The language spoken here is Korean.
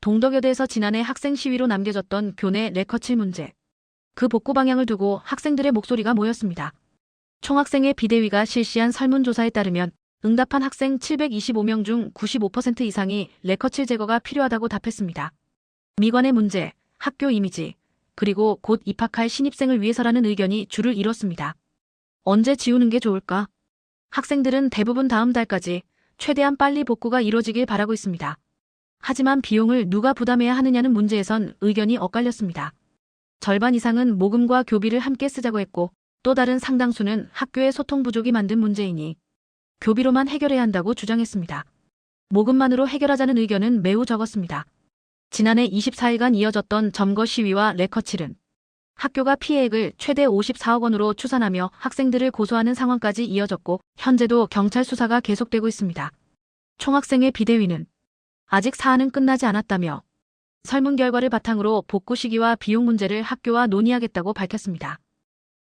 동덕여대에서 지난해 학생 시위로 남겨졌던 교내 레커칠 문제. 그 복구 방향을 두고 학생들의 목소리가 모였습니다. 총학생회 비대위가 실시한 설문조사에 따르면 응답한 학생 725명 중 95% 이상이 레커칠 제거가 필요하다고 답했습니다. 미관의 문제, 학교 이미지, 그리고 곧 입학할 신입생을 위해서라는 의견이 줄을 이뤘습니다. 언제 지우는 게 좋을까? 학생들은 대부분 다음 달까지 최대한 빨리 복구가 이루어지길 바라고 있습니다. 하지만 비용을 누가 부담해야 하느냐는 문제에선 의견이 엇갈렸습니다. 절반 이상은 모금과 교비를 함께 쓰자고 했고 또 다른 상당수는 학교의 소통 부족이 만든 문제이니 교비로만 해결해야 한다고 주장했습니다. 모금만으로 해결하자는 의견은 매우 적었습니다. 지난해 24일간 이어졌던 점거 시위와 레커칠은 학교가 피해액을 최대 54억 원으로 추산하며 학생들을 고소하는 상황까지 이어졌고 현재도 경찰 수사가 계속되고 있습니다. 총학생회 비대위는 아직 사안은 끝나지 않았다며 설문 결과를 바탕으로 복구 시기와 비용 문제를 학교와 논의하겠다고 밝혔습니다.